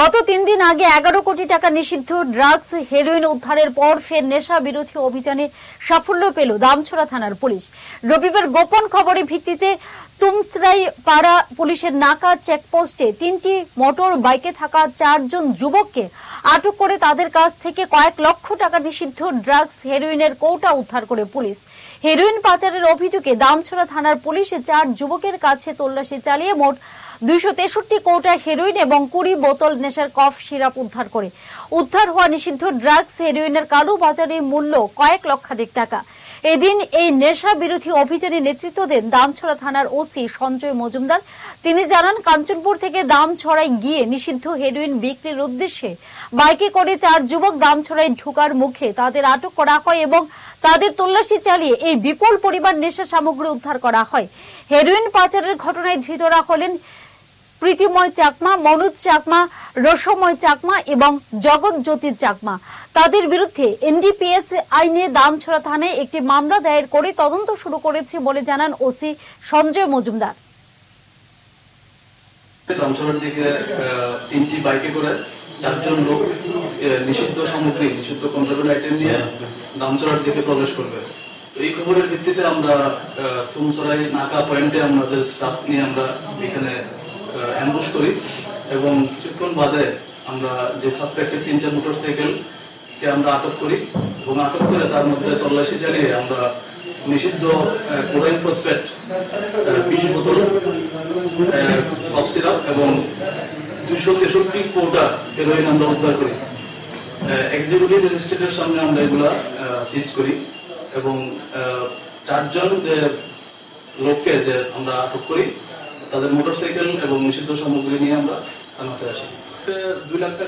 গত তিন দিন আগে এগারো কোটি টাকা নিষিদ্ধ ড্রাগস, হেরোইন উদ্ধারের পর ফের নেশা বিরোধী অভিযানে সাফল্য পেল দামছড়া থানার পুলিশ। রবিবার গোপন খবরের ভিত্তিতে তুমসরাই পাড়া পুলিশের নাকা চেকপোস্টে তিনটি মোটর বাইকে থাকা চারজন যুবককে আটক করে তাদের কাছ থেকে কয়েক লক্ষ টাকা নিষিদ্ধ ড্রাগস, হেরোইনের কৌটা উদ্ধার করে পুলিশ। হেরোইন পাচারের অভিযোগে দামছড়া থানার পুলিশ চার যুবকের কাছে তল্লাশি চালিয়ে মোট দুইশো তেষট্টি কৌটা হেরোইন এবং কুড়ি বোতল নেশার কফ সিরাপ উদ্ধার করে। উদ্ধার হওয়া নিষিদ্ধ ড্রাগস হেরোইনের কালো বাজারে মূল্য কয়েক লক্ষাধিক টাকা। এদিন এই নেশা বিরোধী অভিযানে নেতৃত্ব দেন দামছড়া থানার ওসি সঞ্জয় মজুমদার। তিনি জানান, কাঞ্চনপুর থেকে দামছড়ায় গিয়ে নিষিদ্ধ হেরোইন বিক্রির উদ্দেশ্যে বাইকে করে চার যুবক দামছড়ায় ঢোকার মুখে তাদের আটক করা হয় এবং তাদের তল্লাশি চালিয়ে এই বিপুল পরিমাণ নেশা সামগ্রী উদ্ধার করা হয়। হেরোইন পাচারের ঘটনায় ধৃতরা হলেন প্রীতিময় চাকমা মনোজ চাকমা রসময় চাকমা এবং জগৎ জ্যোতির চাকমা। তাদের বিরুদ্ধে এনডিপিএস আইনে দামছড়া থানায় একটি মামলা দায়ের করে তদন্ত শুরু করেছে বলে জানান ওসি সঞ্জয় মজুমদার। তিনটি বাইকে করে চারজন লোক নিষিদ্ধ সামগ্রী নিষিদ্ধ কন্ট্রোল আইটেম নিয়ে দামচড়ার দিকে প্রবেশ করবে। তো এই খবরের ভিত্তিতে আমরা নাকা পয়েন্টে আমাদের স্টাফ নিয়ে আমরা এখানে অ্যাম্বুশ করি এবং কিছুক্ষণ বাদে আমরা যে সাসপেক্টেড তিনটা মোটরসাইকেল কে আমরা আটক করি এবং আটক করে তার মধ্যে তল্লাশি চালিয়ে আমরা নিষিদ্ধ কোরাইন ফসফেট বিশ বোতল কফ এবং দুইশো তেষট্টি কোটা হেরোইন আমরা উদ্ধার করি। এক্সিকিউটিভ ম্যাজিস্ট্রেটের সামনে আমরা এগুলা সিজ করি এবং চারজন যে লোককে যে আমরা আটক করি তাদের মোটরসাইকেল এবং নিষিদ্ধ সামগ্রী নিয়ে আমরা থানাতে আসি। দুই লাখ টাকা